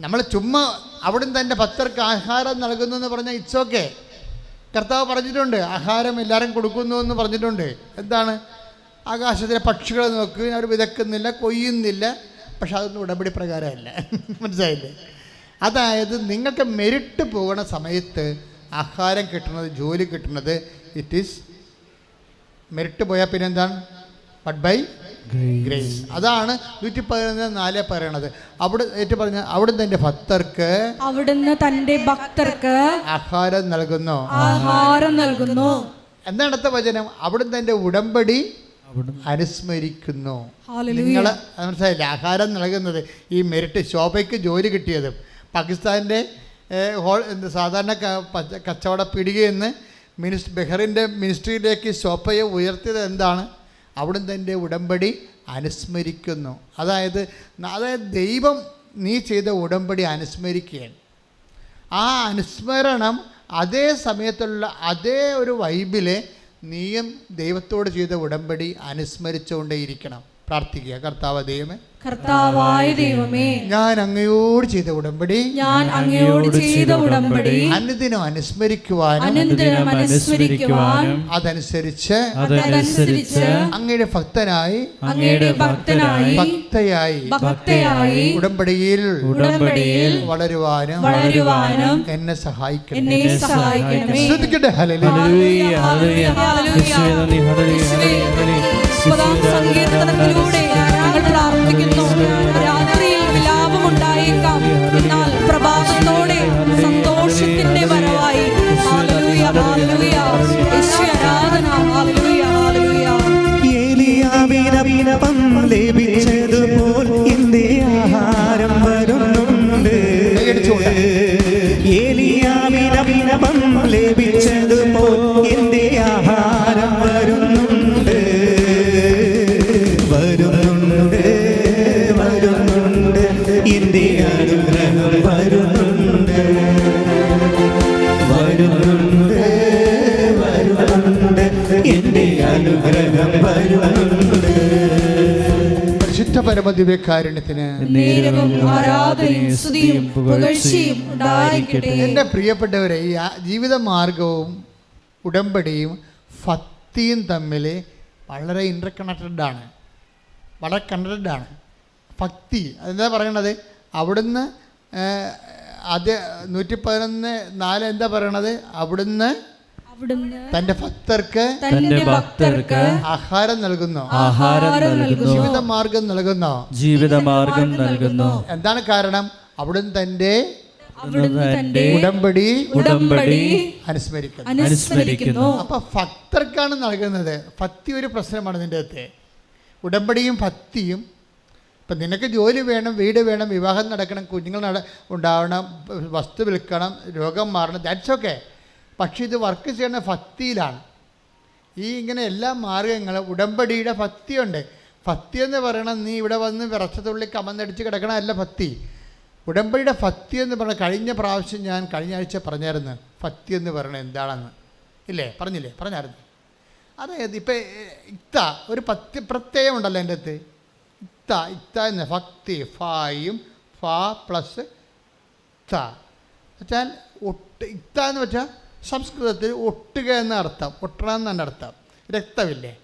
നമ്മൾ ചുമ്മാ അവിടുന്ന് തന്നെ ഭക്തർക്ക് ആഹാരം നൽകുന്നു എന്ന് പറഞ്ഞാൽ ഇറ്റ്സ് ഓക്കെ കർത്താവ് പറഞ്ഞിട്ടുണ്ട് ആഹാരം എല്ലാവരും കൊടുക്കുന്നു എന്ന് പറഞ്ഞിട്ടുണ്ട്. എന്താണ്? ആകാശത്തിലെ പക്ഷികളെ നോക്ക് അവർ വിതക്കുന്നില്ല കൊയ്യുന്നില്ല. പക്ഷെ അതൊന്നും ഉടമ്പടി പ്രകാരമല്ല. മനസ്സിലായില്ലേ? അതായത് നിങ്ങൾക്ക് മെരിട്ട് പോകുന്ന സമയത്ത് ആഹാരം കിട്ടുന്നത് ജോലി കിട്ടുന്നത് ഇറ്റ് ഈസ് മെരിട്ട് പോയാൽ പിന്നെന്താണ്? വട്ട് ബൈ ഗ്രേസ് അതാണ് നൂറ്റി പതിനൊന്ന് നാല് പറയണത്. അവിടെ ഏറ്റു പറഞ്ഞ അവിടുന്ന് തന്റെ ഭക്തർക്ക് അവിടുന്ന് തന്റെ ഭക്തർക്ക് ആഹാരം നൽകുന്നു. ആഹാരം നൽകുന്നു. എന്താണ് അടുത്ത വചനം? അവിടുന്ന് തന്റെ ഉടമ്പടി അനുസ്മരിക്കുന്നു. നിങ്ങൾ മനസ്സിലായില്ല? ആഹാരം നൽകുന്നത് ഈ മെരിറ്റ് ശോഭയ്ക്ക് ജോലി കിട്ടിയതും. പാകിസ്ഥാന്റെ ഏഹ്, ഹോൾ എന്ത് സാധാരണ കച്ചവട പിടികയെന്ന് മിനിസ് ബെഹറിന്റെ മിനിസ്ട്രിയിലേക്ക് ശോഭയെ ഉയർത്തിയത് എന്താണ്? അവിടുന്ന് എന്റെ ഉടമ്പടി? അനുസ്മരിക്കുന്നു. അതായത് അതായത് ദൈവം നീ ചെയ്ത ഉടമ്പടി അനുസ്മരിക്കുകയാണ്. ആ അനുസ്മരണം അതേ സമയത്തുള്ള അതേ ഒരു വൈബിലെ നീയും ദൈവത്തോട് ചെയ്ത ഉടമ്പടി അനുസ്മരിച്ചുകൊണ്ടേയിരിക്കണം. പ്രാർത്ഥിക്കുക. കർത്താവ് ദൈവമേ കർത്താവായ ദൈവമേ ഞാൻ അങ്ങയോട് ചെയ്ത ഉടമ്പടി ഞാൻ അങ്ങയോട് ചെയ്ത ഉടമ്പടി അനുദിനം അനുസ്മരിക്കുവാനും അനന്തരം അനുസ്മരിക്കുവാനും അതനുസരിച്ച് അതനുസരിച്ച് അങ്ങയുടെ ഭക്തനായി അങ്ങയുടെ ഭക്തനായി ഭക്തയായി ഭക്തയായി ഉടമ്പടിയിൽ ഉടമ്പടിയിൽ വളരുവാനും വളരുവാനും എന്നെ സഹായിക്കണം എന്നെ സഹായിക്കണമേ. ശ്രദ്ധിക്കട്ടെ hallelujah. Hallelujah, hallelujah. Hallelujah, hallelujah, ഹല്ലേലൂയ. മുപ്പതാം സങ്കീർത്തനത്തിലൂടെ ഞങ്ങൾ പ്രാർത്ഥിക്കുന്നു വരുന്നുണ്ട്. വരുന്നുണ്ട് വരുന്നുണ്ട്. എന്റെ അനുഗ്രഹം വരുന്നുണ്ട്. പരിശുദ്ധ പരമദിവ്യകാരുണ്യത്തിന് എന്റെ പ്രിയപ്പെട്ടവരെ ഈ ജീവിത മാർഗവും ഉടമ്പടിയും ഭക്തിയും തമ്മിൽ വളരെ ഇന്റർകണക്റ്റഡ് ആണ്. വളരെ കണക്റ്റഡ് ആണ്. ഭക്തി അതെന്താ പറയണത്? അവിടുന്ന് അത് നൂറ്റി പതിനൊന്ന് നാല് എന്താ പറയണത്? അവിടുന്ന് തന്റെ ഭക്തർക്ക് തന്റെ ഭക്തർക്ക് ആഹാരം നൽകുന്നു. ആഹാരം നൽകുന്നു. ജീവിത മാർഗം നൽകുന്നു. ജീവിതമാർഗം നൽകുന്നു. എന്താണ് കാരണം? അവിടുന്ന് തന്റെ ഉടമ്പടി ഉടമ്പടി അനുസ്മരിക്കുന്നു. അനുസ്മരിക്കുന്നു. അപ്പൊ ഭക്തർക്കാണ് നൽകുന്നത്. ഭക്തി ഒരു പ്രശ്നമാണ് നിന്റെ അകത്ത്. ഉടമ്പടിയും ഭക്തിയും ഇപ്പം നിനക്ക് ജോലി വേണം വീട് വേണം വിവാഹം നടക്കണം കുഞ്ഞുങ്ങൾ നട ഉണ്ടാവണം വസ്തു വിൽക്കണം രോഗം മാറണം ദാറ്റ്സ് ഓക്കെ പക്ഷേ ഇത് വർക്ക് ചെയ്യണ ഭക്തിയിലാണ്. ഈ ഇങ്ങനെ എല്ലാ മാർഗങ്ങളും ഉടമ്പടിയുടെ ഭക്തിയുണ്ട്. ഭക്തി എന്ന് പറയണം നീ ഇവിടെ വന്ന് വിറച്ചതുള്ളി കമന്നടിച്ച് കിടക്കണമല്ല ഭക്തി. ഉടമ്പടിയുടെ ഭക്തി എന്ന് പറഞ്ഞ കഴിഞ്ഞ പ്രാവശ്യം ഞാൻ കഴിഞ്ഞ ആഴ്ച പറഞ്ഞായിരുന്നു. ഭക്തി എന്ന് പറയണത് എന്താണെന്ന്. ഇല്ലേ? പറഞ്ഞില്ലേ? പറഞ്ഞായിരുന്നു. അതായത് ഇപ്പം ഇത്ത ഒരു പത്യ പ്രത്യയം ഉണ്ടല്ലോ എന്റെ അടുത്ത്. ഇത്ത ഇത്ത എന്ന ഭക്തി ഫായും ഫ പ്ലസ് ത. വെച്ചാൽ ഒട്ട് ഇത്ത എന്ന് വെച്ചാൽ സംസ്കൃതത്തിൽ ഒട്ടുക എന്ന അർത്ഥം ഒട്ടണം എന്നാണ് അർത്ഥം. രക്തമില്ലേ?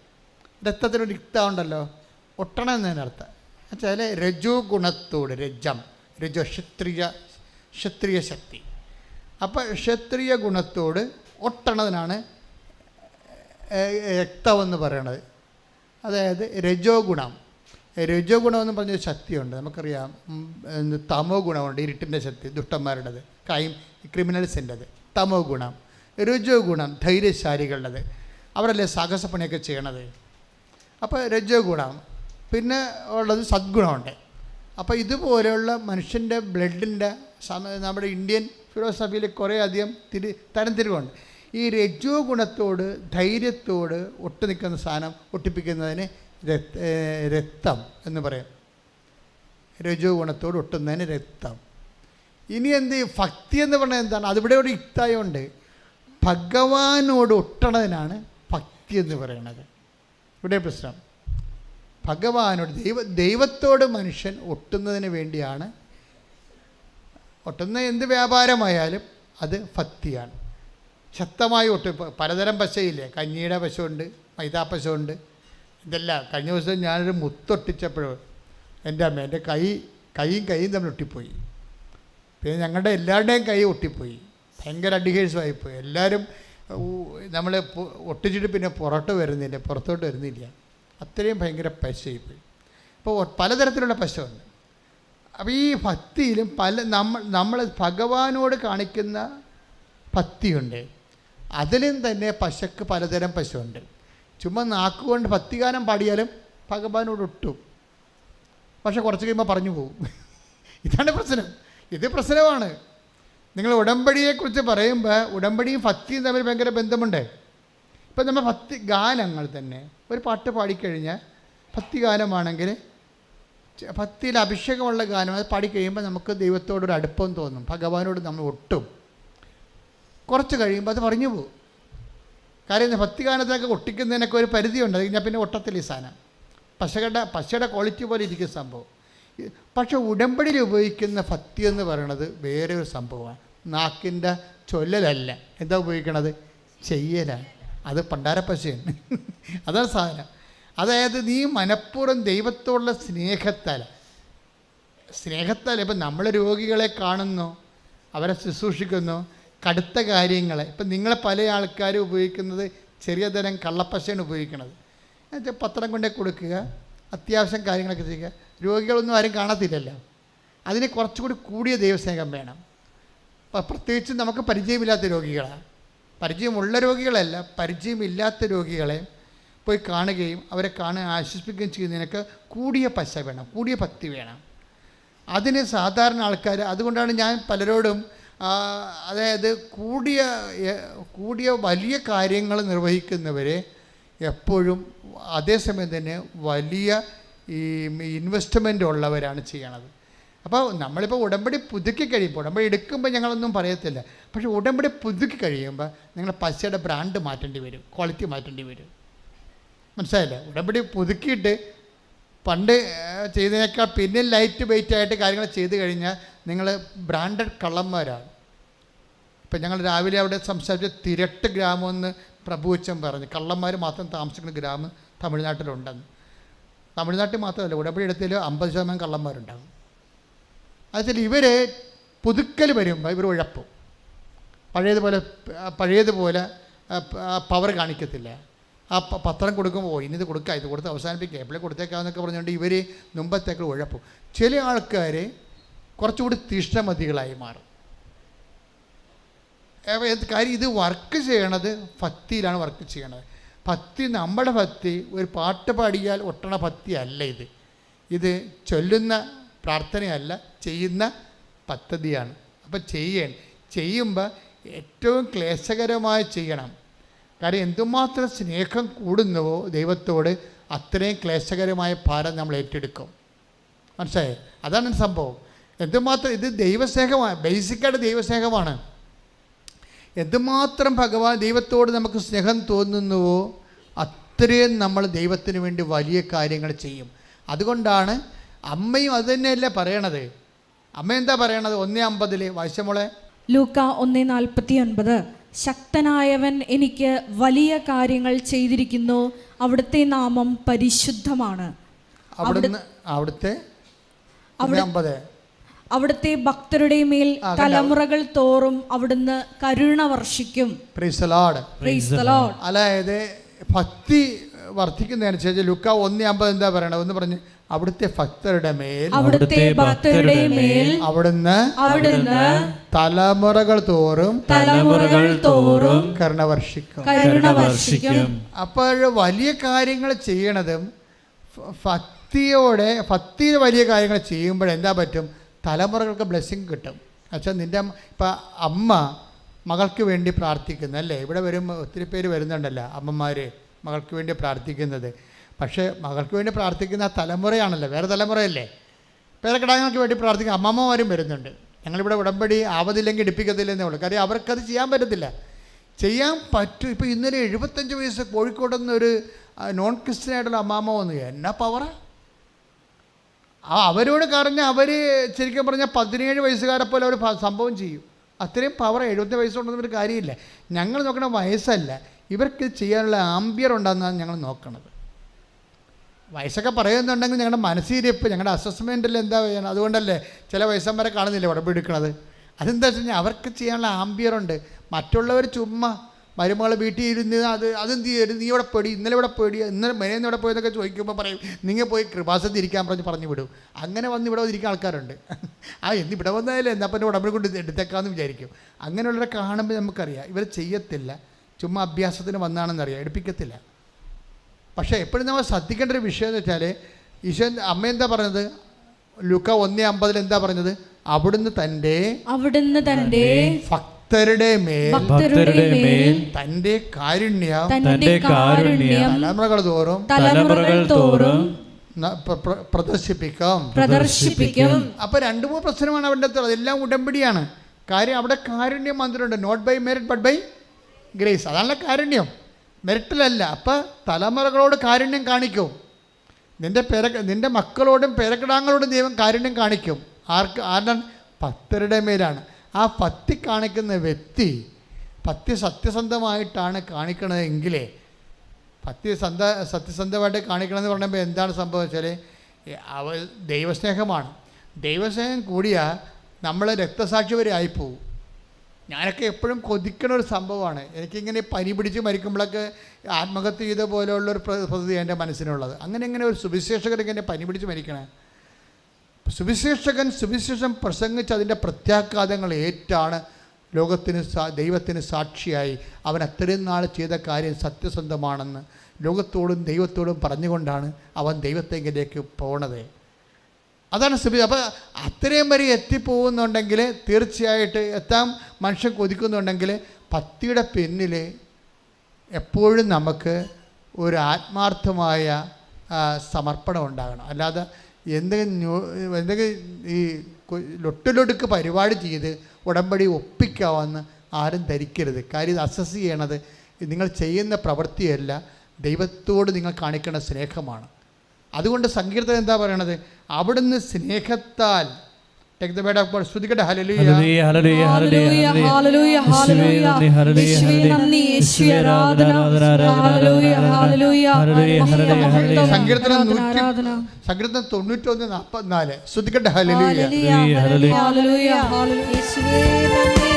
രക്തത്തിനൊരു ഇക്ത ഉണ്ടല്ലോ ഒട്ടണം എന്നതിന് അർത്ഥം. വെച്ചാൽ രജു ഗുണത്തോട് രജം രജു ക്ഷത്രിയ ക്ഷത്രിയ ശക്തി. അപ്പോൾ ക്ഷത്രിയ ഗുണത്തോട് ഒട്ടണതിനാണ് രക്തമെന്ന് പറയണത്. അതായത് രജോ ഗുണം. രജോ ഗുണം എന്ന് പറഞ്ഞൊരു ശക്തിയുണ്ട്. നമുക്കറിയാം തമോ ഗുണമുണ്ട് ഇരുട്ടിന്റെ ശക്തി ദുഷ്ടന്മാരുടേത് ക്രൈം ക്രിമിനൽസിന്റെത് തമോ ഗുണം രജോ ഗുണം ധൈര്യശാലികളുടേത്. അവരല്ലേ സാഹസപ്പണിയൊക്കെ ചെയ്യണത്? അപ്പോൾ രജോ ഗുണം പിന്നെ ഉള്ളത് സദ്ഗുണമുണ്ട്. അപ്പോൾ ഇതുപോലെയുള്ള മനുഷ്യന്റെ ബ്ലഡിന്റെ നമ്മുടെ ഇന്ത്യൻ ഫിലോസഫിയിൽ കുറേ അധികം തിരി തരംതിരിവുണ്ട്. ഈ രജോ ഗുണത്തോട് ധൈര്യത്തോട് ഒട്ടു നിൽക്കുന്ന സാധനം ഒട്ടിപ്പിക്കുന്നതിന് രക്ത എന്ന് പറയും. രജോ ഗുണത്തോട് ഒട്ടുന്നതിന് രക്തം. ഇനി എന്ത് ഭക്തി എന്ന് പറഞ്ഞാൽ എന്താണ്? അതിവിടെ ഒരു യുക്തായുണ്ട് ഭഗവാനോട് ഒട്ടണതിനാണ് ഭക്തി എന്ന് പറയുന്നത് ഇവിടെ പ്രശ്നം. ഭഗവാനോട് ദൈവ ദൈവത്തോട് മനുഷ്യൻ ഒട്ടുന്നതിന് വേണ്ടിയാണ്. ഒട്ടുന്ന എന്ത് വ്യാപാരമായാലും അത് ഭക്തിയാണ്. ശക്തമായി ഒട്ടും പലതരം പശയില്ലേ? കഞ്ഞിയുടെ പശുണ്ട് മൈദാ പശുണ്ട് ഇതെല്ലാം കഴിഞ്ഞ ദിവസം ഞാനൊരു മുത്തൊട്ടിച്ചപ്പോഴും എന്റെ അമ്മ എന്റെ കൈ കൈയും കൈയും തമ്മിൽ ഒട്ടിപ്പോയി. പിന്നെ ഞങ്ങളുടെ എല്ലാവരുടെയും കൈ ഒട്ടിപ്പോയി. ഭയങ്കര അഡിഹേഴ്സമായിപ്പോയി എല്ലാവരും നമ്മൾ ഒട്ടിച്ചിട്ട് പിന്നെ പുറത്ത് വരുന്നില്ല പുറത്തോട്ട് വരുന്നില്ല. അത്രയും ഭയങ്കര പശയായിപ്പോയി. അപ്പോൾ പലതരത്തിലുള്ള പശുണ്ട് അപ്പോൾ ഈ ഭക്തിയിലും പല നമ്മൾ നമ്മൾ ഭഗവാനോട് കാണിക്കുന്ന ഭക്തിയുണ്ട്. അതിലും തന്നെ പശക്ക് പലതരം പശുണ്ട് ചുമ്മാ നാക്കുകൊണ്ട് ഭക്തിഗാനം പാടിയാലും ഭഗവാനോട് ഒട്ടും. പക്ഷെ കുറച്ച് കഴിയുമ്പോൾ പറഞ്ഞു പോകും ഇതാണ് പ്രശ്നം. ഇത് പ്രശ്നമാണ്. നിങ്ങൾ ഉടമ്പടിയെക്കുറിച്ച് പറയുമ്പോൾ ഉടമ്പടിയും ഭക്തിയും തമ്മിൽ ഭയങ്കര ബന്ധമുണ്ട്. ഇപ്പം നമ്മൾ ഭക്തി ഗാനങ്ങൾ തന്നെ ഒരു പാട്ട് പാടിക്കഴിഞ്ഞാൽ ഭക്തി ഗാനമാണെങ്കിൽ ഭക്തിയിൽ അഭിഷേകമുള്ള ഗാനം അത് പാടിക്കഴിയുമ്പോൾ നമുക്ക് ദൈവത്തോടൊരു അടുപ്പം തോന്നും. ഭഗവാനോട് നമ്മൾ ഒട്ടും. കുറച്ച് കഴിയുമ്പോൾ അത് പറഞ്ഞു പോകും കാര്യം ഭക്തി ഭക്തിഗാനത്തിനൊക്കെ ഒട്ടിക്കുന്നതിനൊക്കെ ഒരു പരിധിയുണ്ട്. അത് കഴിഞ്ഞാൽ പിന്നെ ഒട്ടത്തില്ല ഈ സാധനം. പശയുടെ പശയുടെ ക്വാളിറ്റി പോലെ ഇരിക്കുന്ന സംഭവം. പക്ഷെ ഉടമ്പടിയിൽ ഉപയോഗിക്കുന്ന ഭക്തി എന്ന് പറയുന്നത് വേറെ ഒരു സംഭവമാണ്. നാക്കിന്റെ ചൊല്ലലല്ല. എന്താ ഉപയോഗിക്കണത്? ചെയ്യലാണ്. അത് പണ്ടാരപ്പശയാണ് അതാണ് സാധനം. അതായത് നീ മനഃപൂർവം ദൈവത്തോടുള്ള സ്നേഹത്താൽ സ്നേഹത്താൽ ഇപ്പം നമ്മൾ രോഗികളെ കാണുന്നു അവരെ ശുശ്രൂഷിക്കുന്നു കടുത്ത കാര്യങ്ങളെ. ഇപ്പം നിങ്ങളെ പല ആൾക്കാരും ഉപയോഗിക്കുന്നത് ചെറിയ തരം കള്ളപ്പശയാണ് ഉപയോഗിക്കുന്നത് എന്നുവെച്ചാൽ പത്രം കൊണ്ടേ കൊടുക്കുക അത്യാവശ്യം കാര്യങ്ങളൊക്കെ ചെയ്യുക. രോഗികളൊന്നും ആരും കാണത്തില്ലല്ലോ. അതിന് കുറച്ചുകൂടി കൂടിയ ദൈവസ്നേഹം വേണം. പ്രത്യേകിച്ച് നമുക്ക് പരിചയമില്ലാത്ത രോഗികളാണ്. പരിചയമുള്ള രോഗികളല്ല പരിചയമില്ലാത്ത രോഗികളെ പോയി കാണുകയും അവരെ കാണുക ആശ്വസിപ്പിക്കുകയും ചെയ്യുന്നതിനൊക്കെ കൂടിയ പശ വേണം കൂടിയ ഭക്തി വേണം. അതിന് സാധാരണ ആൾക്കാർ അതുകൊണ്ടാണ് ഞാൻ പലരോടും അതായത് കൂടിയ കൂടിയ വലിയ കാര്യങ്ങൾ നിർവഹിക്കുന്നവരെ എപ്പോഴും അതേസമയം തന്നെ വലിയ ഈ ഇൻവെസ്റ്റ്മെന്റ് ഉള്ളവരാണ് ചെയ്യണത്. അപ്പോൾ നമ്മളിപ്പോൾ ഉടമ്പടി പുതുക്കി കഴിയുമ്പോൾ ഉടമ്പടി എടുക്കുമ്പോൾ ഞങ്ങളൊന്നും പറയത്തില്ല. പക്ഷേ ഉടമ്പടി പുതുക്കി കഴിയുമ്പോൾ നിങ്ങൾ പശയുടെ ബ്രാൻഡ് മാറ്റേണ്ടി വരും ക്വാളിറ്റി മാറ്റേണ്ടി വരും. മനസ്സിലായില്ലേ? ഉടമ്പടി പുതുക്കിയിട്ട് പണ്ട് ചെയ്തതിനേക്കാൾ പിന്നെ ലൈറ്റ് വെയിറ്റ് ആയിട്ട് കാര്യങ്ങൾ ചെയ്ത് കഴിഞ്ഞാൽ നിങ്ങൾ ബ്രാൻഡഡ് കള്ളന്മാരാണ്. ഇപ്പം ഞങ്ങൾ രാവിലെ അവിടെ സംസാരിച്ച തിരട്ട് ഗ്രാമമെന്ന് പ്രഭുവച്ചൻ പറഞ്ഞു. കള്ളന്മാർ മാത്രം താമസിക്കുന്ന ഗ്രാമം തമിഴ്നാട്ടിലുണ്ടെന്ന്. തമിഴ്നാട്ടിൽ മാത്രമല്ല ഉടമ്പടി എടുത്തതിൽ അമ്പത് ശതമാനം കള്ളന്മാരുണ്ടാകും. അതിൽ ഇവർ പുതുക്കൽ വരുമ്പോൾ ഇവർ ഉഴപ്പും. പഴയതുപോലെ പഴയതുപോലെ പവർ കാണിക്കത്തില്ല. ആ പത്രം കൊടുക്കുമ്പോൾ ഇനി ഇനിത് കൊടുക്കുക ഇത് കൊടുത്ത് അവസാനിപ്പിക്കുക എപ്പോഴും കൊടുത്തേക്കാന്നൊക്കെ പറഞ്ഞുകൊണ്ട് ഇവർ മുമ്പത്തേക്ക് ഉഴപ്പും. ചില ആൾക്കാർ കുറച്ചുകൂടി തീഷ്ണമതികളായി മാറും. കാര്യം ഇത് വർക്ക് ചെയ്യണത് ഭക്തിയിലാണ് വർക്ക് ചെയ്യണത്. ഭക്തി നമ്മുടെ ഭക്തി ഒരു പാട്ട് പാടിയാൽ ഒട്ടണ ഭക്തി അല്ല ഇത്. ഇത് ചൊല്ലുന്ന പ്രാർത്ഥനയല്ല ചെയ്യുന്ന പദ്ധതിയാണ്. അപ്പം ചെയ്യണം ചെയ്യുമ്പോൾ ഏറ്റവും ക്ലേശകരമായി ചെയ്യണം. കാര്യം എന്തുമാത്രം സ്നേഹം കൂടുന്നുവോ ദൈവത്തോട് അത്രയും ക്ലേശകരമായ ഭാരം നമ്മൾ ഏറ്റെടുക്കും. മനസ്സിലായേ? അതാണ് സംഭവം. എന്തുമാത്രം ഇത് ദൈവസ്നേഹമാണ് ബേസിക്കായിട്ട് ദൈവസ്നേഹമാണ്. എന്തുമാത്രം ഭഗവാൻ ദൈവത്തോട് നമുക്ക് സ്നേഹം തോന്നുന്നുവോ അത്രയും നമ്മൾ ദൈവത്തിന് വേണ്ടി വലിയ കാര്യങ്ങൾ ചെയ്യും. അതുകൊണ്ടാണ് അമ്മയും അത് തന്നെയല്ലേ പറയണത്. അമ്മ എന്താ പറയണത്? ഒന്നേ അമ്പതിൽ വയസ്സമോളെ ലൂക്ക ഒന്നേ നാൽപ്പത്തി ഒൻപത്. ശക്തനായവൻ എനിക്ക് വലിയ കാര്യങ്ങൾ ചെയ്തിരിക്കുന്നു. അവിടുത്തെ നാമം പരിശുദ്ധമാണ്. അവിടുന്ന് അവിടുത്തെ അവിടുത്തെ ഭക്തരുടെ മേൽ തലമുറകൾ തോറും അവിടുന്ന് കരുണ വർഷിക്കും. പ്രീസലാട് Praise the Lord. അതായത് ഭക്തി വർദ്ധിക്കുന്നതനുസരിച്ച് ലുക്ക ഒന്ന് അമ്പത് എന്താ പറയണത്? ഒന്ന് പറഞ്ഞ് അവിടുത്തെ ഭക്തരുടെ മേൽ അവിടുത്തെ ഭക്തരുടെ മേൽ അവിടുന്ന് അവിടുന്ന് തലമുറകൾ തോറും തലമുറകൾ തോറും കരുണ വർഷിക്കും. കരുണ വർഷിക്കും. അപ്പോൾ വലിയ കാര്യങ്ങൾ ചെയ്യണതും ഭക്തിയോടെ ഭക്തിയിൽ വലിയ കാര്യങ്ങൾ ചെയ്യുമ്പോൾ എന്താ പറ്റും? തലമുറകൾക്ക് ബ്ലെസ്സിങ് കിട്ടും. അച്ഛൻ നിന്റെ ഇപ്പം അമ്മ മകൾക്ക് വേണ്ടി പ്രാർത്ഥിക്കുന്നു അല്ലേ? ഇവിടെ വരുമ്പോൾ ഒത്തിരി പേര് വരുന്നുണ്ടല്ലോ അമ്മമാർ മകൾക്ക് വേണ്ടി പ്രാർത്ഥിക്കുന്നത്. പക്ഷേ മകൾക്ക് വേണ്ടി പ്രാർത്ഥിക്കുന്ന തലമുറയാണല്ലോ വേറെ തലമുറയല്ലേ? പേരക്കിടാങ്ങൾക്ക് വേണ്ടി പ്രാർത്ഥിക്കുന്ന അമ്മമ്മമാരും വരുന്നുണ്ട്. ഞങ്ങളിവിടെ ഉടമ്പടി ആവതില്ലെങ്കിൽ ഇടിപ്പിക്കത്തില്ലെന്നേ ഉള്ളൂ. കാര്യം അവർക്കത് ചെയ്യാൻ പറ്റത്തില്ല. ചെയ്യാൻ പറ്റും. ഇപ്പോൾ ഇന്നലെ എഴുപത്തഞ്ച് വയസ്സ് കോഴിക്കോട് നിന്നൊരു നോൺ ക്രിസ്ത്യൻ ആയിട്ടുള്ള അമ്മാമ്മ വന്നു. എന്നാ പവറാ? ആ അവരോട് കറിഞ്ഞ് അവർ ശരിക്കും പറഞ്ഞാൽ പതിനേഴ് വയസ്സുകാരെ പോലെ അവർ സംഭവം ചെയ്യും. അത്രയും പവർ എഴുപത്തി വയസ്സുണ്ടെന്നൊരു കാര്യമില്ല. ഞങ്ങൾ നോക്കണ വയസ്സല്ല. ഇവർക്ക് ചെയ്യാനുള്ള ആംബിയർ ഉണ്ടെന്നാണ് ഞങ്ങൾ നോക്കണത്. വയസ്സൊക്കെ പറയുന്നുണ്ടെങ്കിൽ ഞങ്ങളുടെ മനസ്സിരിപ്പ് ഞങ്ങളുടെ അസസ്മെന്റിൽ എന്താ ചെയ്യണം അതുകൊണ്ടല്ലേ ചില വയസ്സന്മാരെ കാണുന്നില്ല ഉടമ്പ് എടുക്കണത് അതെന്താ വെച്ച് കഴിഞ്ഞാൽ അവർക്ക് ചെയ്യാനുള്ള ആംബിയറുണ്ട് മറ്റുള്ളവർ ചുമ്മാ മരുമകൾ വീട്ടിൽ ഇരുന്ന് അത് അതെന്ത് ചെയ്യരുത്? നീ ഇവിടെ പേടി ഇന്നലെ ഇവിടെ പേടി ഇന്നലെ മെനേന്ന് ഇവിടെ പോയതൊക്കെ ചോദിക്കുമ്പോൾ പറയും നിങ്ങൾ പോയി കൃപാസത്തിൽ ഇരിക്കാൻ പറഞ്ഞ് പറഞ്ഞു വിടും. അങ്ങനെ വന്ന് ഇവിടെ വന്നിരിക്കുന്ന ആൾക്കാരുണ്ട്. ആ എന്ന് ഇവിടെ വന്നാലേ എന്നാ പിന്നെ ഉടമ്പടി കൊണ്ട് എടുത്തേക്കാമെന്ന് വിചാരിക്കും. അങ്ങനെയുള്ളവരെ കാണുമ്പോൾ നമുക്കറിയാം ഇവർ ചെയ്യത്തില്ല. ചുമ്മാ അഭ്യാസത്തിന് വന്നാണെന്നറിയാം എടുപ്പിക്കത്തില്ല. പക്ഷേ എപ്പോഴും നമ്മൾ ശ്രദ്ധിക്കേണ്ട ഒരു വിഷയം എന്ന് വെച്ചാൽ ഈശോ അമ്മ എന്താ പറഞ്ഞത്? ലുക്ക ഒന്നേ അമ്പതിൽ എന്താ പറഞ്ഞത്? അവിടുന്ന് തന്റെ അവിടുന്ന് തന്റെ ഭക്തരുടെ മേൽ ഭക്തരുടെ മേൽ തന്റെ കാരുണ്യം തന്റെ കാരുണ്യം തലമുറകൾ തോറും തലമുറകൾ തോറും പ്രദർശിപ്പിക്കാം പ്ര- പ്ര- പ്രദർശിപ്പിക്കും. അപ്പോൾ രണ്ട് മൂന്ന് പ്രശ്നമാണ് അവിടെ അതെല്ലാം എല്ലാം ഉടമ്പടിയാണ്. കാര്യം അവിടെ കാരുണ്യം വന്നിട്ടുണ്ട്. Not by merit but by grace അതാണല്ലോ കാരുണ്യം. മെറിറ്റിലല്ല അപ്പോൾ തലമുറകളോട് കാരുണ്യം കാണിക്കും. നിന്റെ പേര നിന്റെ മക്കളോടും പേരക്കിടാങ്ങളോടും ദൈവം കാരുണ്യം കാണിക്കും. ആർക്ക് ആരുടെ? ഭക്തരുടെ മേലാണ്. ആ ഭക്തി കാണിക്കുന്ന വ്യക്തി ഭക്തി സത്യസന്ധമായിട്ടാണ് കാണിക്കണതെങ്കിലേ സത്യസന്ധ സത്യസന്ധമായിട്ട് കാണിക്കണമെന്ന് പറയുമ്പോൾ എന്താണ് സംഭവം വെച്ചാൽ അവ ദൈവസ്നേഹമാണ്. ദൈവസ്നേഹം കൂടിയാൽ നമ്മൾ രക്തസാക്ഷി വരെ ആയിപ്പോവും. ഞാനൊക്കെ എപ്പോഴും കൊതിക്കണ ഒരു സംഭവമാണ്. എനിക്കിങ്ങനെ പനി പിടിച്ച് മരിക്കുമ്പോഴൊക്കെ ആത്മഹത്യ ചെയ്ത പോലെയുള്ളൊരു ഒരു പദ്ധതി എന്റെ മനസ്സിനുള്ളത്. അങ്ങനെ ഇങ്ങനെ ഒരു സുവിശേഷകരൊക്കെ ഇങ്ങനെ പനി പിടിച്ച് മരിക്കണേ. സുവിശേഷകൻ സുവിശേഷം പ്രസംഗിച്ച് അതിന്റെ പ്രത്യാഘാതങ്ങൾ ഏറ്റാണ് ലോകത്തിന് സാ ദൈവത്തിന് സാക്ഷിയായി. അവൻ അത്രയും നാൾ ചെയ്ത കാര്യം സത്യസന്ധമാണെന്ന് ലോകത്തോടും ദൈവത്തോടും പറഞ്ഞുകൊണ്ടാണ് അവൻ ദൈവത്തെങ്കിലേക്ക് പോണത്. അതാണ് സ്ഥിതി അപ്പോൾ അത്രയും വരെ എത്തിപ്പോകുന്നുണ്ടെങ്കിൽ തീർച്ചയായിട്ട് എത്താൻ മനുഷ്യൻ കൊതിക്കുന്നുണ്ടെങ്കിൽ പത്തിയുടെ പിന്നിൽ എപ്പോഴും നമുക്ക് ഒരു ആത്മാർത്ഥമായ സമർപ്പണം ഉണ്ടാകണം. അല്ലാതെ എന്തെങ്കിലും ന്യൂ- എന്തെങ്കിലും ഈ ലൊട്ടിലൊടുക്ക് പരിപാടി ചെയ്ത് ഉടമ്പടി ഒപ്പിക്കാമെന്ന് ആരും ധരിക്കരുത്. കാര്യം ഇത് അസസ് ചെയ്യണത് നിങ്ങൾ ചെയ്യുന്ന പ്രവൃത്തിയല്ല. ദൈവത്തോട് നിങ്ങൾ കാണിക്കേണ്ട സ്നേഹമാണ്. അതുകൊണ്ട് സങ്കീർത്തനം എന്താ പറയണത് അവിടുന്ന് സ്നേഹത്താൽ തൊണ്ണൂറ്റൊന്ന് the ബേഡ് ഓഫ് God. ശ്രുതിക്കട്ടെ ഹല്ലേലൂയ hallelujah, hallelujah, hallelujah, hallelujah, hallelujah, ഹലലൂയ നന്ദി, ഹലലൂയ യേശുവേ ഹലലൂയ ഹലലൂയ ഹലലൂയ ഹലലൂയ ആരാധന. ആരാധന, ഹലലൂയ ഹല്ലേലൂയ, ഹലലൂയ ഹല്ലേലൂയ. ഹല്ലേലൂയ, ഹല്ലേലൂയ, സങ്കീർത്തനം നൂറ്റി ആരാധന. സങ്കീർത്തനം തൊണ്ണൂറ്റൊന്ന് നാൽപ്പത്തിനാല് ശ്രുതിക്കട്ടെ ഹല്ലേലൂയ ഹല്ലേലൂയ, ഹല്ലേലൂയ, ഹല്ലേലൂയ. ഹല്ലേലൂയ, ഹല്ലേലൂയ. യേശുവേ നന്ദി,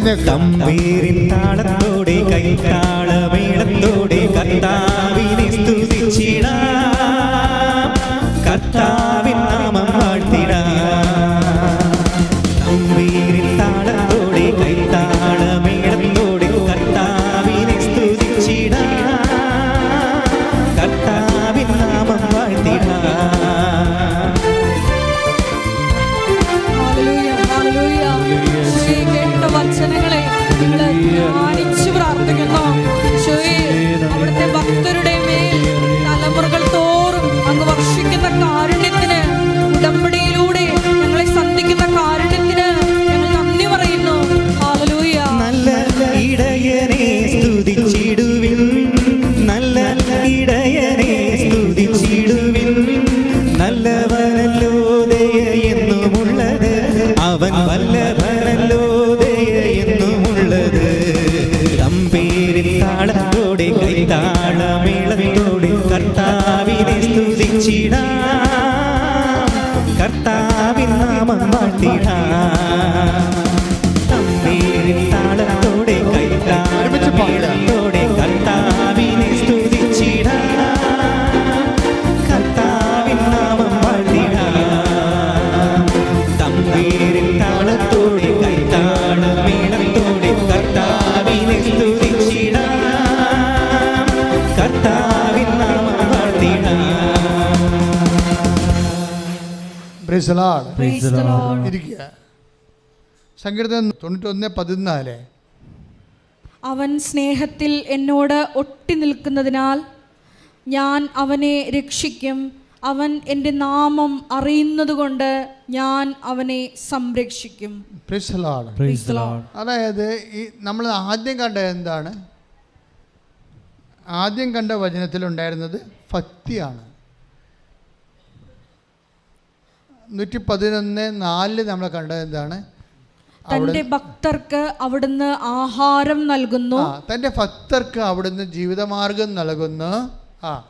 എഴുന്നേക്കാം തമ്പേരിൻ താളത്തോടെ കൈത്താളമേളത്തോടെ കർത്താവിനെ സ്തുതിച്ചിടാം. കർത്താവിൻ നാമം വാഴ്ത്തിട. തമ്പേരിൻ താളത്തോടെ കൈത്താളമേളത്തോടെ കർത്താവിനെ സ്തുതിച്ചിടാം. കർത്താവിൻ നാമം വാഴ്ത്തിട. ഹല്ലേലൂയ, ഹല്ലേലൂയ. യേശുവേ, കേട്ട വചനങ്ങളെ നിങ്ങൾ time. പാടിടാം Praise the Lord. Praise the Lord. ഇരിക്കുക. സങ്കീർത്തനം തൊണ്ണൂറ്റൊന്ന് പതിനാല്. അവൻ സ്നേഹത്തിൽ എന്നോട് ഒട്ടി നിൽക്കുന്നതിനാൽ ഞാൻ അവനെ രക്ഷിക്കും. അവൻ എന്റെ നാമം അറിയുന്നതുകൊണ്ട് ഞാൻ അവനെ സംരക്ഷിക്കും. പ്രിസലാണ് Praise the Lord. അതായത് ഈ നമ്മൾ ആദ്യം കണ്ട എന്താണ്? ആദ്യം കണ്ട വചനത്തിലുണ്ടായിരുന്നത് ഭക്തിയാണ് നൂറ്റി പതിനൊന്ന് നാലിൽ നമ്മൾ കണ്ടത് എന്താണ്? തന്റെ ഭക്തർക്ക് അവിടുന്ന് ആഹാരം നൽകുന്നു. തന്റെ തന്റെ ഭക്തർക്ക് അവിടുന്ന് ജീവിതമാർഗം നൽകുന്നു.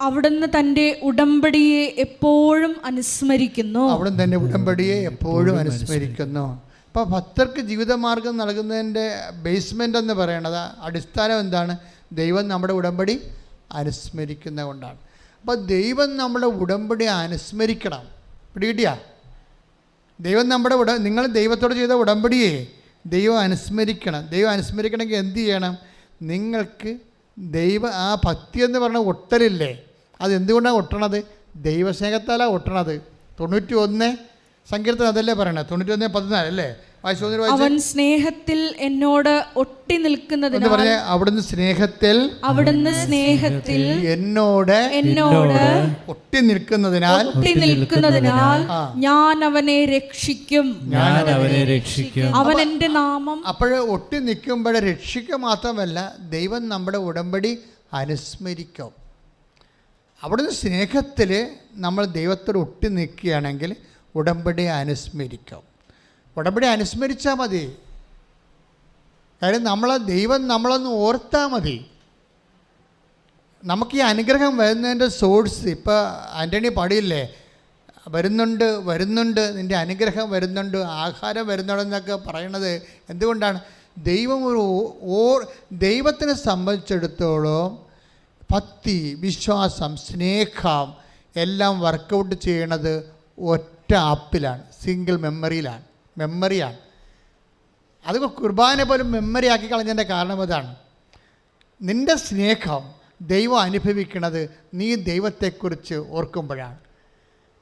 അവിടുന്ന് തന്റെ ഉടമ്പടിയെ എപ്പോഴും അനുസ്മരിക്കുന്നു. അവിടുന്ന് തന്റെ ഉടമ്പടിയെ എപ്പോഴും അനുസ്മരിക്കുന്നു. അപ്പോൾ ഭക്തർക്ക് ജീവിതമാർഗം നൽകുന്നതിന്റെ ബേസ്മെന്റ് എന്ന് പറയണത് അടിസ്ഥാനം എന്താണ്? ദൈവം നമ്മുടെ ഉടമ്പടി അനുസ്മരിക്കുന്നത് കൊണ്ടാണ്. അപ്പോൾ ദൈവം നമ്മുടെ ഉടമ്പടി അനുസ്മരിക്കണം. പിടികിട്ടിയാ? ദൈവം നമ്മുടെ ഉട നിങ്ങൾ ദൈവത്തോട് ചെയ്ത ഉടമ്പടിയെ ദൈവം അനുസ്മരിക്കണം. ദൈവം അനുസ്മരിക്കണമെങ്കിൽ എന്ത് ചെയ്യണം? നിങ്ങൾക്ക് ദൈവ ആ ഭക്തി എന്ന് പറഞ്ഞ ഒട്ടലില്ലേ? അതെന്തുകൊണ്ടാണ് ഒട്ടണത്? ദൈവസ്നേഹത്താലാണ് ഒട്ടണത്. തൊണ്ണൂറ്റി ഒന്ന് സങ്കീർത്തനം അതല്ലേ പറയണത് തൊണ്ണൂറ്റി ഒന്ന് പതിനാല് അല്ലേ? അവൻ സ്നേഹത്തിൽ എന്നോട് ഒട്ടി നിൽക്കുന്നതിന് പറഞ്ഞ അവിടുന്ന് സ്നേഹത്തിൽ അവിടുന്ന് സ്നേഹത്തിൽ എന്നോട് എന്നോട് ഒട്ടി നിൽക്കുന്നതിനാൽ ഒട്ടി നിൽക്കുന്നതിനാൽ ഞാൻ അവനെ രക്ഷിക്കും. ഞാൻ അവനെ രക്ഷിക്കും. അവൻ എന്റെ നാമം അപ്പോൾ ഒട്ടി നിൽക്കുമ്പോൾ രക്ഷിക്കുക മാത്രമല്ല ദൈവം നമ്മുടെ ഉടമ്പടി അനുസ്മരിക്കും. അവിടുന്ന് സ്നേഹത്തിൽ നമ്മൾ ദൈവത്തോട് ഒട്ടി നിൽക്കുകയാണെങ്കിൽ ഉടമ്പടി അനുസ്മരിക്കും. ഉടമ്പടി അനുസ്മരിച്ചാൽ മതി. കാര്യം നമ്മളെ ദൈവം നമ്മളൊന്ന് ഓർത്താൽ മതി. നമുക്ക് ഈ അനുഗ്രഹം വരുന്നതിന്റെ സോഴ്സ് ഇപ്പോൾ ആന്റണി പാടിയില്ലേ? വരുന്നുണ്ട് വരുന്നുണ്ട് നിന്റെ അനുഗ്രഹം വരുന്നുണ്ട് ആഹാരം വരുന്നുണ്ടെന്നൊക്കെ പറയണത് എന്തുകൊണ്ടാണ്? ദൈവം ഒരു ഓ- ദൈവത്തിനെ സംബന്ധിച്ചിടത്തോളം ഭക്തി വിശ്വാസം സ്നേഹം എല്ലാം വർക്കൗട്ട് ചെയ്യണത് ഒറ്റ ആപ്പിലാണ് സിംഗിൾ മെമ്മറിയിലാണ് മെമ്മറിയാണ്. അത് കുർബാന പോലും മെമ്മറി ആക്കി കളഞ്ഞതിന്റെ കാരണം അതാണ്. നിന്റെ സ്നേഹം ദൈവം അനുഭവിക്കുന്നത് നീ ദൈവത്തെക്കുറിച്ച് ഓർക്കുമ്പോഴാണ്.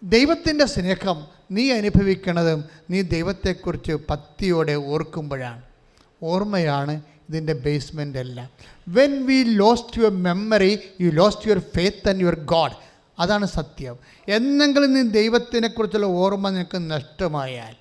ദൈവത്തിന്റെ സ്നേഹം നീ അനുഭവിക്കുന്നതും നീ ദൈവത്തെക്കുറിച്ച് പത്തിയോടെ ഓർക്കുമ്പോഴാണ്. ഓർമ്മയാണ് ഇതിന്റെ ബേസ്മെന്റ് എല്ലാം. When we lost your memory you lost your faith and your God അതാണ് സത്യം. എന്നെങ്കിലും നീ ദൈവത്തിനെക്കുറിച്ചുള്ള ഓർമ്മ നിനക്ക് നഷ്ടമായാൽ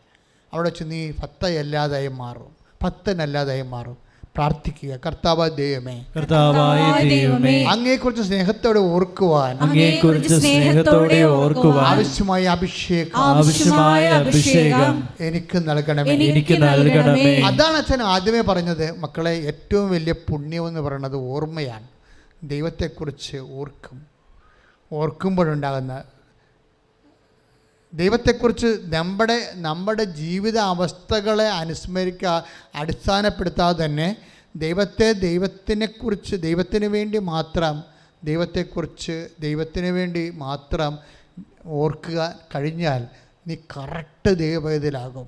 അവിടെ വെച്ച് നീ ഭക്തയല്ലാതായി മാറും. ഭക്തനല്ലാതായി മാറും. പ്രാർത്ഥിക്കുക. കർത്താവ് ദൈവമേ. കർത്താവായ ദൈവമേ അങ്ങയെക്കുറിച്ച് സ്നേഹത്തോടെ ഓർക്കുവാൻ. അങ്ങയെക്കുറിച്ച് സ്നേഹത്തോടെ ഓർക്കുവാൻ. ആവശ്യമായ അഭിഷേകം. ആവശ്യമായ അഭിഷേകം. എനിക്ക് നൽകണമേ. എനിക്ക് നൽകണമേ. അതാണ് അച്ഛൻ ആദ്യമേ പറഞ്ഞത്. മക്കളെ ഏറ്റവും വലിയ പുണ്യം എന്ന് പറയുന്നത് ഓർമ്മയാണ്. ദൈവത്തെക്കുറിച്ച് ഓർക്കും. ഓർക്കുമ്പോഴുണ്ടാകുന്ന ദൈവത്തെക്കുറിച്ച് നമ്മുടെ നമ്മുടെ ജീവിത അവസ്ഥകളെ അനുസ്മരിക്കുക അടിസ്ഥാനപ്പെടുത്താതെ തന്നെ ദൈവത്തെ ദൈവത്തിനെക്കുറിച്ച് ദൈവത്തിന് വേണ്ടി മാത്രം ദൈവത്തെക്കുറിച്ച് ദൈവത്തിന് വേണ്ടി മാത്രം ഓർക്കുക കഴിഞ്ഞാൽ നീ കറക്റ്റ് ദൈവവേദിലാകും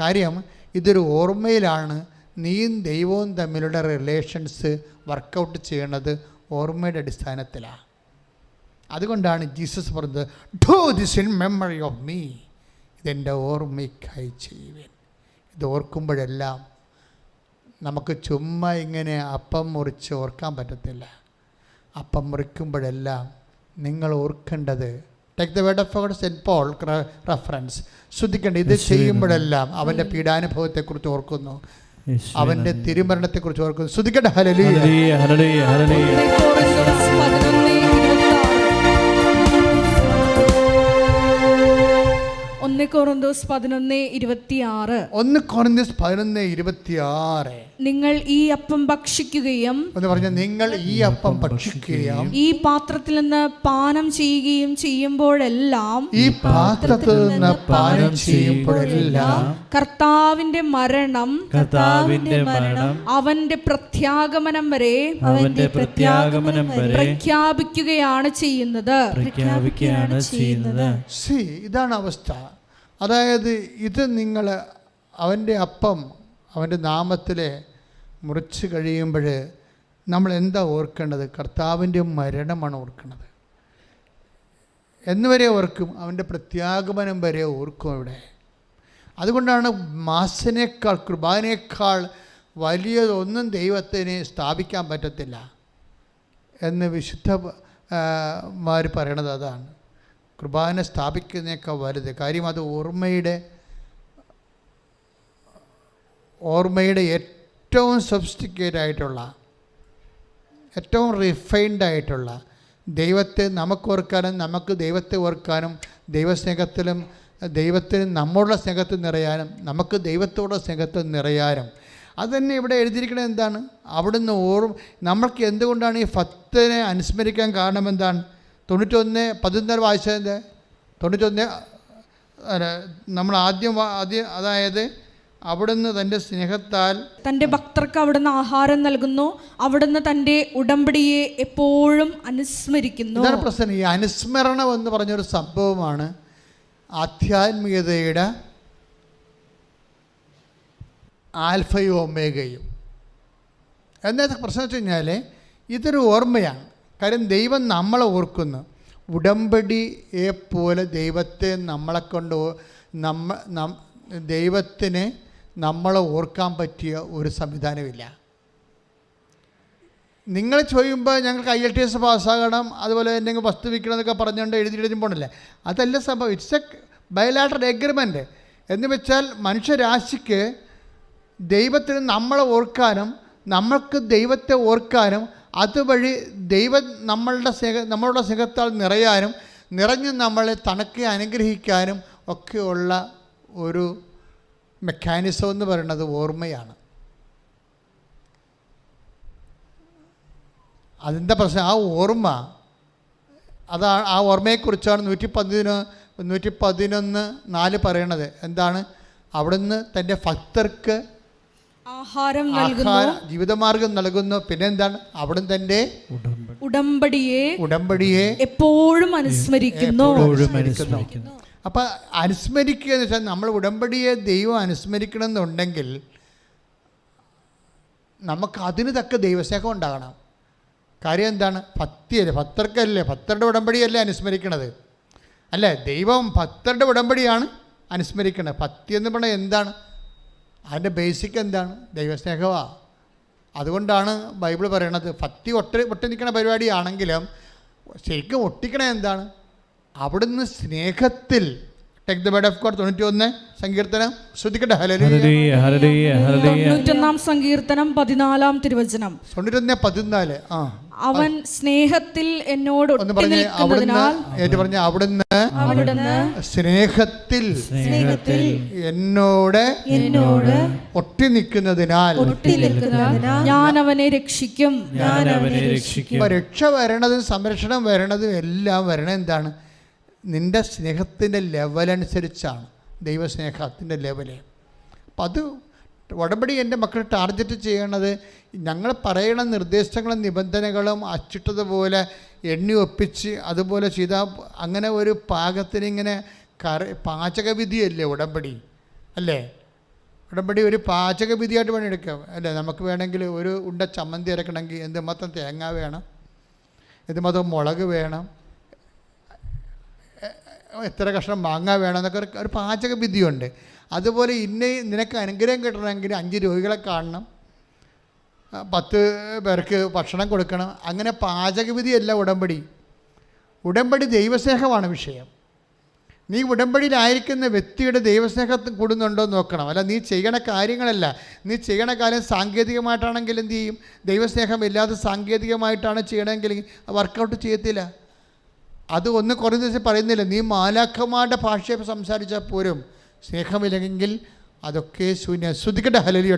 കാര്യം ഇതൊരു ഓർമ്മയിലാണ് നീയും ദൈവവും തമ്മിലുള്ള റിലേഷൻസ് വർക്കൗട്ട് ചെയ്യണത് ഓർമ്മയുടെ അടിസ്ഥാനത്തിലാണ്. അതുകൊണ്ടാണ് ജീസസ് പറഞ്ഞത് do this in memory of me ഇതെന്റെ ഓർമ്മയ്ക്കായി ചെയ്യുവേൻ. ഇത് ഓർക്കുമ്പോഴെല്ലാം നമുക്ക് ചുമ്മാ ഇങ്ങനെ അപ്പം മുറിച്ച് ഓർക്കാൻ പറ്റത്തില്ല. അപ്പം മുറിക്കുമ്പോഴെല്ലാം നിങ്ങൾ ഓർക്കേണ്ടത് take the word of God saint Paul reference ശ്രദ്ധിക്കേണ്ടത് ഇത് ചെയ്യുമ്പോഴെല്ലാം അവന്റെ പീഡാനുഭവത്തെക്കുറിച്ച് ഓർക്കുന്നു. അവന്റെ. തിരുമരണത്തെക്കുറിച്ച് ഓർക്കുന്നു. ശ്രദ്ധിക്കട്ടെ ഹലലി ഒന്ന് കൊറിന്തോസ് പതിനൊന്ന് ഇരുപത്തിയാറ്. ഒന്ന് കുറഞ്ഞ പതിനൊന്ന് ഇരുപത്തിയാറ്. നിങ്ങൾ ഈ അപ്പം ഭക്ഷിക്കുകയും എന്ന് പറഞ്ഞാൽ നിങ്ങൾ ഈ അപ്പം ഭക്ഷിക്കുകയും ഈ പാത്രത്തിൽ നിന്ന് പാനം ചെയ്യുകയും ചെയ്യുമ്പോഴെല്ലാം ഈ പാത്രത്തിൽ നിന്ന് പാനം ചെയ്യുമ്പോഴെല്ലാം കർത്താവിന്റെ മരണം കർത്താവിന്റെ മരണം അവന്റെ പ്രത്യാഗമനം വരെ അവന്റെ പ്രത്യാഗമനം വരെ പ്രഖ്യാപിക്കുകയാണ് ചെയ്യുന്നത്. പ്രഖ്യാപിക്കുകയാണ് ചെയ്യുന്നത്. സി ഇതാണ് അവസ്ഥ. അതായത് ഇത് നിങ്ങൾ അവന്റെ അപ്പം അവന്റെ നാമത്തിൽ മുറിച്ച് കഴിയുമ്പോൾ നമ്മൾ എന്താ ഓർക്കേണ്ടത്? കർത്താവിന്റെ മരണമാണ് ഓർക്കുന്നത് എന്ന് വരെ ഓർക്കും അവന്റെ പ്രത്യാഗമനം വരെ ഓർക്കും ഇവിടെ അതുകൊണ്ടാണ് മാസിനേക്കാൾ കൃപാനേക്കാൾ വലിയതൊന്നും ദൈവത്തിന് സ്ഥാപിക്കാൻ പറ്റത്തില്ല എന്ന് വിശുദ്ധ മാർ പറയണത് അതാണ്. കുർബാന സ്ഥാപിക്കുന്നതൊക്കെ വലുത്. കാര്യം അത് ഓർമ്മയുടെ ഓർമ്മയുടെ ഏറ്റവും സൊഫിസ്റ്റിക്കേറ്റ് ആയിട്ടുള്ള ഏറ്റവും റിഫൈൻഡ് ആയിട്ടുള്ള ദൈവത്തെ നമുക്ക് ഓർക്കാനും നമുക്ക് ദൈവത്തെ ഓർക്കാനും ദൈവസ്നേഹത്തിലും ദൈവത്തിന് നമ്മളുടെ സ്നേഹത്തിൽ നിറയാനും നമുക്ക് ദൈവത്തോടെ സ്നേഹത്തിൽ നിറയാനും. അത് തന്നെ ഇവിടെ എഴുതിയിരിക്കുന്നത് എന്താണ്? അവിടുന്ന് ഓർമ്മ നമ്മൾക്ക് എന്തുകൊണ്ടാണ് ഈ ഫത്തിനെ അനുസ്മരിക്കാൻ കാരണം എന്താണ്? തൊണ്ണൂറ്റൊന്ന് പതിനൊന്നര വായിച്ചതിന്റെ തൊണ്ണൂറ്റൊന്ന് നമ്മൾ ആദ്യം ആദ്യം അതായത് അവിടുന്ന് തന്റെ സ്നേഹത്താൽ തന്റെ ഭക്തർക്ക് അവിടുന്ന് ആഹാരം നൽകുന്നു. അവിടുന്ന് തന്റെ ഉടമ്പടിയെ എപ്പോഴും അനുസ്മരിക്കുന്നു. ഇതാണ് പ്രശ്നം? ഈ അനുസ്മരണം എന്ന് പറഞ്ഞൊരു സംഭവമാണ് ആധ്യാത്മികതയുടെ ആൽഫയും ഒമേഗയും. എന്നത്തെ പ്രശ്നം വെച്ച് കഴിഞ്ഞാൽ ഇതൊരു ഓർമ്മയാണ്. കാര്യം ദൈവം നമ്മളെ ഓർക്കുന്നു. ഉടമ്പടിയെ പോലെ ദൈവത്തെ നമ്മളെ കൊണ്ട് നമ്മ ദൈവത്തിന് നമ്മളെ ഓർക്കാൻ പറ്റിയ ഒരു സംവിധാനമില്ല. നിങ്ങൾ ചോദിക്കുമ്പോൾ ഞങ്ങൾക്ക് ഐ എൽ ടി എസ് പാസ്സാകണം അതുപോലെ എന്തെങ്കിലും വസ്തു വിൽക്കണം എന്നൊക്കെ പറഞ്ഞുകൊണ്ട് എഴുതി എഴുതി പോകണല്ലേ അതല്ല സംഭവം. ഇറ്റ്സ് എ ബയലാട്ടർ എഗ്രിമെന്റ് എന്ന് വെച്ചാൽ മനുഷ്യരാശിക്ക് ദൈവത്തിന് നമ്മളെ ഓർക്കാനും നമ്മൾക്ക് ദൈവത്തെ ഓർക്കാനും അതുവഴി ദൈവം നമ്മളുടെ സ്നേഹ നമ്മളുടെ സ്നേഹത്താൽ നിറയാനും നിറഞ്ഞ് നമ്മളെ തണുക്ക് അനുഗ്രഹിക്കാനും ഒക്കെയുള്ള ഒരു മെക്കാനിസം എന്ന് പറയുന്നത് ഓർമ്മയാണ്. അതിന്റെ പ്രശ്നം? ആ ഓർമ്മ അതാ ആ ഓർമ്മയെക്കുറിച്ചാണ് നൂറ്റി പതിനൊന്ന് നൂറ്റി പതിനൊന്ന് നാല് പറയണത്. എന്താണ്? അവിടുന്ന് തന്റെ ഭക്തർക്ക് ആഹാരം ജീവിതമാർഗം നൽകുന്നു. പിന്നെന്താണ്? എന്താണ് തന്റെ ഉടമ്പടിയെ ഉടമ്പടിയെ എപ്പോഴും അനുസ്മരിക്കുന്നു. അപ്പൊ അനുസ്മരിക്കുക എന്ന് വെച്ചാൽ നമ്മൾ ഉടമ്പടിയെ ദൈവം അനുസ്മരിക്കണം എന്നുണ്ടെങ്കിൽ നമുക്ക് അതിന് തക്ക ദൈവസ്നേഹം ഉണ്ടാകണം. കാര്യം എന്താണ്? ഭക്തിയല്ലേ ഭക്തർക്കല്ലേ ഭക്തരുടെ ഉടമ്പടിയല്ലേ അനുസ്മരിക്കണത്. അല്ലേ? ദൈവം ഭക്തരുടെ ഉടമ്പടിയാണ് അനുസ്മരിക്കണത്. ഭക്തി എന്ന് പറഞ്ഞാൽ എന്താണ്? അതിന്റെ ബേസിക് എന്താണ്? ദൈവസ്നേഹമാണ് അതുകൊണ്ടാണ് ബൈബിൾ പറയണത് ഭക്തി ഒട്ടി ഒട്ടി നിൽക്കുന്ന പരിപാടിയാണെങ്കിലും ശരിക്കും ഒട്ടിക്കണ എന്താണ്? അവിടുന്ന് സ്നേഹത്തിൽ take the word of God തൊണ്ണൂറ്റി ഒന്ന് സങ്കീർത്തനം. ശ്രദ്ധിക്കട്ടെ തൊണ്ണൂറ്റൊന്നാം സങ്കീർത്തനം പതിനാലാം തിരുവചനം. തൊണ്ണൂറ്റൊന്ന് പതിനാല് ആ. അവൻ സ്നേഹത്തിൽ എന്നോട് ഒന്ന് പറഞ്ഞ് അവിടുന്ന് നിൽക്കുന്നതിനാൽ ഏറ്റു പറഞ്ഞ? അവിടുന്ന് അവിടുന്ന് സ്നേഹത്തിൽ സ്നേഹത്തിൽ എന്നോട് എന്നോട് ഒട്ടി നിൽക്കുന്നതിനാൽ ഒട്ടി നിൽക്കുന്നതിനാൽ ഞാൻ അവനെ രക്ഷിക്കും. ഞാൻ അവനെ രക്ഷിക്കും. രക്ഷ വരണതും സംരക്ഷണം വരണതും എല്ലാം വരണത് എന്താണ്? നിന്റെ സ്നേഹത്തിന്റെ ലെവലനുസരിച്ചാണ് ദൈവസ്നേഹത്തിന്റെ ലെവൽ അപ്പം അത് ഉടമ്പടി എന്റെ മക്കൾ ടാർഗറ്റ് ചെയ്യണത് ഞങ്ങൾ പറയുന്ന നിർദ്ദേശങ്ങളും നിബന്ധനകളും അച്ചിട്ടതുപോലെ എണ്ണി ഒപ്പിച്ച് അതുപോലെ ചെയ്താൽ അങ്ങനെ ഒരു പാകത്തിന് ഇങ്ങനെ കറി പാചകവിധിയല്ലേ ഉടമ്പടി? അല്ലേ? ഉടമ്പടി ഒരു പാചകവിധിയായിട്ട് പണിയെടുക്കാം അല്ലേ? നമുക്ക് വേണമെങ്കിൽ ഒരു ഉണ്ട ചമ്മന്തി ഇറക്കണമെങ്കിൽ എന്തുമാത്രം തേങ്ങ വേണം? എന്തുമാത്രം മുളക് വേണം? എത്ര കഷ്ണം മാങ്ങ വേണം? എന്നൊക്കെ ഒരു- പാചകവിധിയുണ്ട്. പാചക അതുപോലെ ഇന്ന നിനക്ക് അനുഗ്രഹം കിട്ടണമെങ്കിൽ അഞ്ച് രോഗികളെ കാണണം. പത്ത് പേർക്ക് ഭക്ഷണം കൊടുക്കണം. അങ്ങനെ പാചകവിധിയല്ല ഉടമ്പടി. ഉടമ്പടി ദൈവസ്നേഹമാണ് വിഷയം. നീ ഉടമ്പടിയിലായിരിക്കുന്ന വ്യക്തിയുടെ ദൈവസ്നേഹത്തിൽ കൂടുന്നുണ്ടോ എന്ന് നോക്കണം. അല്ല നീ ചെയ്യണ കാര്യങ്ങളല്ല. നീ ചെയ്യണ കാര്യം സാങ്കേതികമായിട്ടാണെങ്കിൽ എന്ത് ചെയ്യും? ദൈവസ്നേഹം ഇല്ലാതെ സാങ്കേതികമായിട്ടാണ് ചെയ്യണമെങ്കിൽ വർക്കൗട്ട് ചെയ്യത്തില്ല. അത് ഒന്ന് കുറേ ദിവസം പറയുന്നില്ല. നീ മാലാഖമാരുടെ ഭാഷ സംസാരിച്ചാൽ പോലും സ്നേഹമില്ലെങ്കിൽ അതൊക്കെ ശൂന്യ. ശ്രദ്ധിക്കട്ടെ ഹലലിയോ